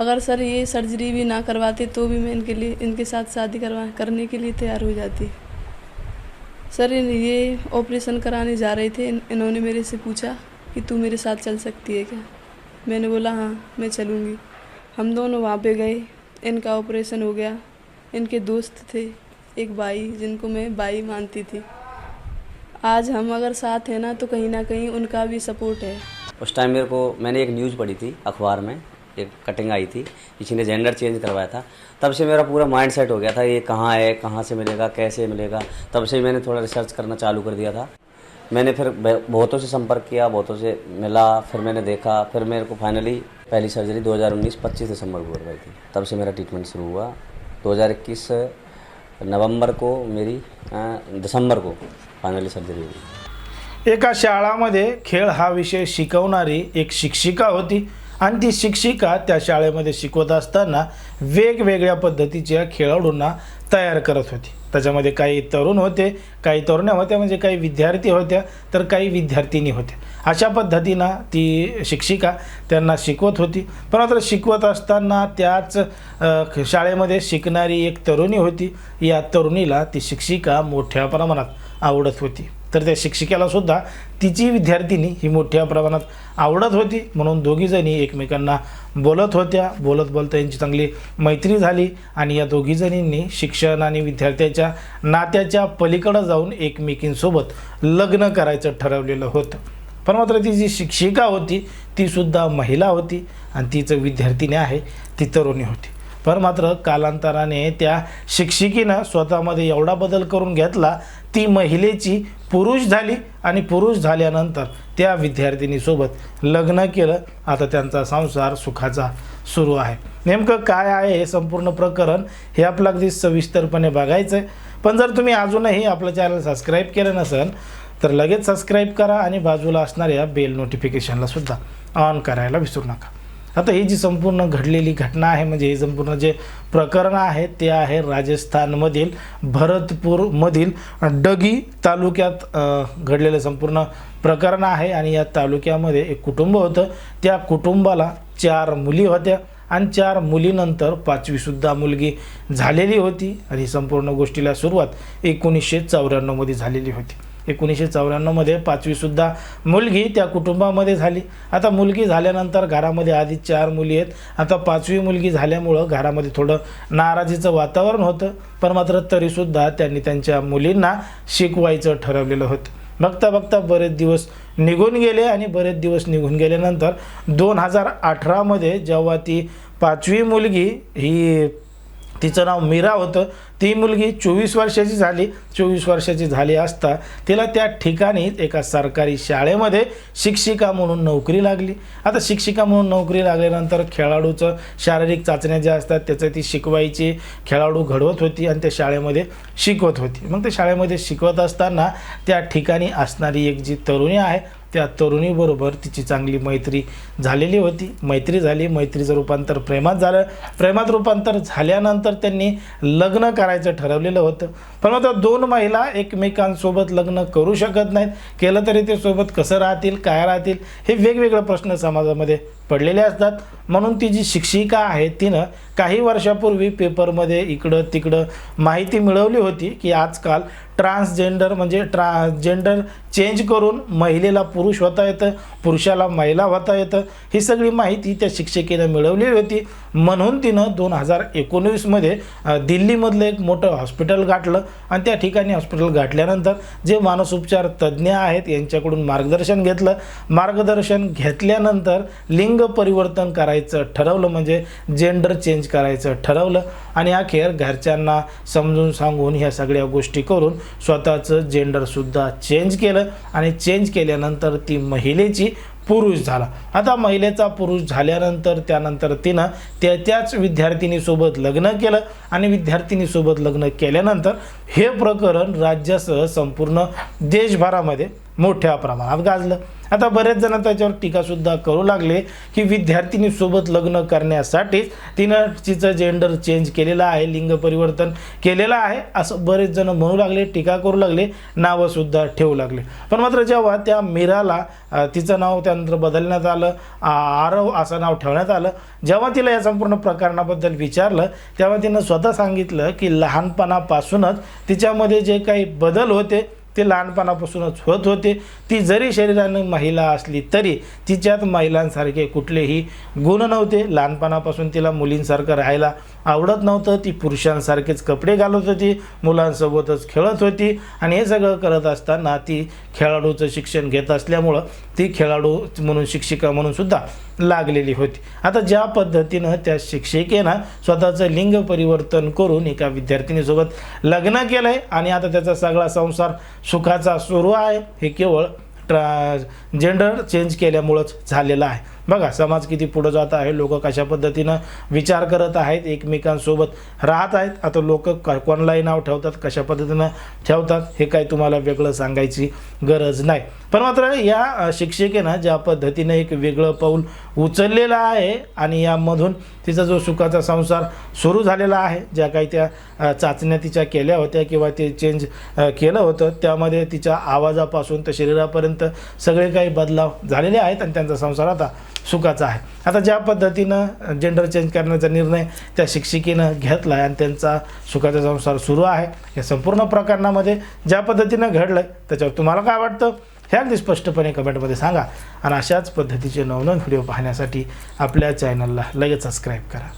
अगर सर ये सर्जरी भी ना करवाते तो भी मैं इनके लिए, इनके साथ शादी करवा, करने के लिए तैयार हो जाती। सर ये ऑपरेशन कराने जा रहे थे, इन- इन्होंने मेरे से पूछा कि तू मेरे साथ चल सकती है क्या? मैंने बोला हाँ मैं चलूँगी। हम दोनों वहाँ पे गए। इनका ऑपरेशन हो गया। इनके दोस्त थे, एक भाई जिनको मैं भाई मानती थी। आज हम अगर साथ हैं ना तो कहीं ना कहीं उनका भी सपोर्ट है। उस टाइम मेरे को, मैंने एक न्यूज़ पढ़ी थी अखबार में एक कटिंग आई थी, किसी ने जेंडर चेंज करवाया था। तब से मेरा पूरा माइंड सेट हो गया था, ये कहाँ है, कहाँ से मिलेगा, कैसे मिलेगा। तब से मैंने थोड़ा रिसर्च करना चालू कर दिया था। मैंने फिर बहुतों से संपर्क किया, बहुतों से मिला, फिर मैंने देखा, फिर मेरे को फाइनली पहली सर्जरी 2019 25 दिसंबर को करवाई थी। तब से मेरा ट्रीटमेंट शुरू हुआ। 2021 नवंबर को मेरी दिसंबर को फाइनली सर्जरी हुई। एका शाळामध्ये खेळ हा विषय शिकवणारी एक शिक्षिका होती आणि ती शिक्षिका त्या शाळेमध्ये शिकवत असताना वेगवेगळ्या पद्धतीच्या खेळाडूंना तयार करत होती. त्याच्यामध्ये काही तरुण होते काही तरुण्या होत्या म्हणजे काही विद्यार्थी होत्या तर काही विद्यार्थिनी होत्या. अशा पद्धतीनं ती शिक्षिका त्यांना शिकवत होती. पण मात्र शिकवत असताना त्याच शाळेमध्ये शिकणारी एक तरुणी होती. या तरुणीला ती शिक्षिका मोठ्या प्रमाणात आवडत होती. तर त्या शिक्षिकेला सुद्धा तिची विद्यार्थिनी ही मोठ्या प्रमाणात आवडत होती. म्हणून दोघीजणी एकमेकांना बोलत होत्या. बोलत बोलता यांची चांगली मैत्री झाली आणि या दोघीजणींनी शिक्षण आणि विद्यार्थ्याच्या नात्याच्या पलीकडं जाऊन एकमेकींसोबत लग्न करायचं ठरवलेलं होतं. पण मात्र ती जी शिक्षिका होती तीसुद्धा महिला होती आणि तिचं विद्यार्थिनी आहे ती तरुणी होती. पण मात्र कालांतराने त्या शिक्षिकेनं स्वतःमध्ये एवढा बदल करून घेतला ती महिलेची पुरुष झाली आणि पुरुष झाल्यानंतर त्या विद्यार्थिनीसोबत लग्न केलं. आता त्यांचा संसार सुखाचा सुरू आहे. नेमकं काय आहे हे संपूर्ण प्रकरण हे आपलं अगदी सविस्तरपणे बघायचं आहे पण जर तुम्ही अजूनही आपलं चॅनल सबस्क्राईब केलं नसेल तर लगेच सबस्क्राईब करा आणि बाजूला असणाऱ्या बेल नोटिफिकेशनला सुद्धा ऑन करायला विसरू नका. आता ही जी संपूर्ण घडलेली घटना आहे म्हणजे हे संपूर्ण जे प्रकरण आहे ते आहे राजस्थानमधील भरतपूरमधील डगी तालुक्यात घडलेलं संपूर्ण प्रकरण आहे. आणि या तालुक्यामध्ये एक कुटुंब होतं. त्या कुटुंबाला चार मुली होत्या. आणि चार मुलीनंतर पाचवीसुद्धा मुलगी झालेली होती. आणि संपूर्ण गोष्टीला सुरुवात एकोणीसशे चौऱ्याण्णवमध्ये झालेली होती. एकोणीसशे चौऱ्याण्णवमध्ये पाचवीसुद्धा मुलगी त्या कुटुंबामध्ये झाली. आता मुलगी झाल्यानंतर घरामध्ये आधी चार मुली आहेत. आता पाचवी मुलगी झाल्यामुळं घरामध्ये थोडं नाराजीचं वातावरण होतं. पण मात्र तरीसुद्धा त्यांनी त्यांच्या मुलींना शिकवायचं ठरवलेलं होतं. बघता बघता बरेच दिवस निघून गेले आणि बरेच दिवस निघून गेल्यानंतर दोन हजार अठरामध्ये जेव्हा ती पाचवी मुलगी ही तिचं नाव मीरा होतं. ती मुलगी चोवीस वर्षाची झाली. चोवीस वर्षाची झाली असता तिला त्या ठिकाणी एका सरकारी शाळेमध्ये शिक्षिका म्हणून नोकरी लागली. आता शिक्षिका म्हणून नोकरी लागल्यानंतर खेळाडूचं शारीरिक चाचण्या ज्या असतात त्याचं ती शिकवायची. खेळाडू घडवत होती आणि त्या शाळेमध्ये शिकवत होती. मग त्या शाळेमध्ये शिकवत असताना त्या ठिकाणी असणारी एक जी तरुणी आहे त्या तरुणीबरोबर तिची चांगली मैत्री झालेली होती. मैत्री झाली. मैत्रीचं रूपांतर प्रेमात झालं. प्रेमात रूपांतर झाल्यानंतर त्यांनी लग्न करायचं ठरवलेलं होतं. पण आता दोन महिला एकमेकांसोबत लग्न करू शकत नाहीत. केलं तरी ते सोबत कसं राहतील काय राहतील हे वेगवेगळे प्रश्न समाजामध्ये पडलेले असतात. म्हणून ती जी शिक्षिका आहे तिनं काही वर्षापूर्वी पेपरमध्ये इकडं तिकडं माहिती मिळवली होती की आजकाल ट्रान्सजेंडर म्हणजे ट्रान्सजेंडर चेंज करून महिलेला पुरुष होता येतं पुरुषाला महिला होता येतं ही सगळी माहिती त्या शिक्षिकेनं मिळवलेली होती. म्हणून तिनं दोन हजार एकोणवीसमध्ये दिल्लीमधलं एक मोठं हॉस्पिटल गाठलं आणि त्या ठिकाणी हॉस्पिटल गाठल्यानंतर जे मानसोपचार तज्ज्ञ आहेत यांच्याकडून मार्गदर्शन घेतलं. मार्गदर्शन घेतल्यानंतर लिंग परिवर्तन करायचं ठरवलं म्हणजे जेंडर चेंज करायचं ठरवलं. आणि अखेर घरच्यांना समजून सांगून ह्या सगळ्या गोष्टी करून स्वतःचं जेंडरसुद्धा चेंज केलं. आणि चेंज केल्यानंतर ती महिलेची पुरुष झाला. आता महिलेचा पुरुष झाल्यानंतर त्यानंतर तिनं त्या त्याच विद्यार्थिनीसोबत लग्न केलं. आणि विद्यार्थिनीसोबत लग्न केल्यानंतर हे प्रकरण राज्यासह संपूर्ण देशभरामध्ये मोठ्या प्रमाणात गाजलं. आता बरेच जण त्याच्यावर टीकासुद्धा करू लागले की विद्यार्थिनीसोबत लग्न करण्यासाठीच तिनं तिचं जेंडर चेंज केलेलं आहे लिंग परिवर्तन केलेलं आहे असं बरेच जण म्हणू लागले टीका करू लागले नावंसुद्धा ठेवू लागले. पण मात्र जेव्हा त्या मीराला तिचं नाव त्यानंतर बदलण्यात आलं आरव असं नाव ठेवण्यात आलं जेव्हा तिला या संपूर्ण प्रकरणाबद्दल विचारलं तेव्हा तिनं स्वतः सांगितलं की लहानपणापासूनच तिच्यामध्ये जे काही बदल होते ते लहानपणापासूनच होत होते. ती जरी शरीरानं महिला असली तरी तिच्यात महिलांसारखे कुठलेही गुण नव्हते. लहानपणापासून तिला मुलींसारखं राहायला आवडत नव्हतं ती पुरुषांसारखेच कपडे घालत होती मुलांसोबतच खेळत होती आणि हे सगळं करत असताना ती खेळाडूचं शिक्षण घेत असल्यामुळं ती खेळाडू म्हणून शिक्षिका म्हणून सुद्धा लागलेली होती. आता ज्या पद्धतीनं त्या शिक्षिकेनं स्वतःचं लिंग परिवर्तन करून एका विद्यार्थिनीसोबत लग्न केलं आहे आणि आता त्याचा सगळा संसार सुखाचा सुरू आहे हे केवळ ट्रा जेंडर चेंज केल्यामुळंच झालेलं आहे. बघा समाज किती पुढं जात आहे लोक कशा पद्धतीनं विचार करत आहेत एकमेकांसोबत राहत आहेत आता लोक क कोणालाही नाव ठेवतात कशा पद्धतीनं ठेवतात हे काय तुम्हाला वेगळं सांगायची गरज नाही. पण मात्र या शिक्षिकेनं ज्या पद्धतीनं एक वेगळं पाऊल उचललेलं आहे आणि यामधून तिचा जो सुखाचा संसार सुरू झालेला आहे ज्या काही त्या चाचण्या तिच्या केल्या होत्या किंवा ते चेंज केलं होतं त्यामध्ये तिच्या आवाजापासून तर शरीरापर्यंत सगळे काही बदलाव झालेले आहेत आणि त्यांचा संसार आता सुखाचा आहे. आता ज्या पद्धतीनं जेंडर चेंज करण्याचा निर्णय त्या शिक्षिकेनं घेतला आहे आणि त्यांचा सुखाचा संसार सुरू आहे या संपूर्ण प्रकरणामध्ये ज्या पद्धतीनं घडलं आहे त्याच्यावर तुम्हाला काय वाटतं? हे अगदी स्पष्टपणे कमेंटमध्ये सांगा. आणि अशाच पद्धतीचे नवनवीन व्हिडिओ पाहण्यासाठी आपल्या चॅनलला लगेच सबस्क्राईब करा.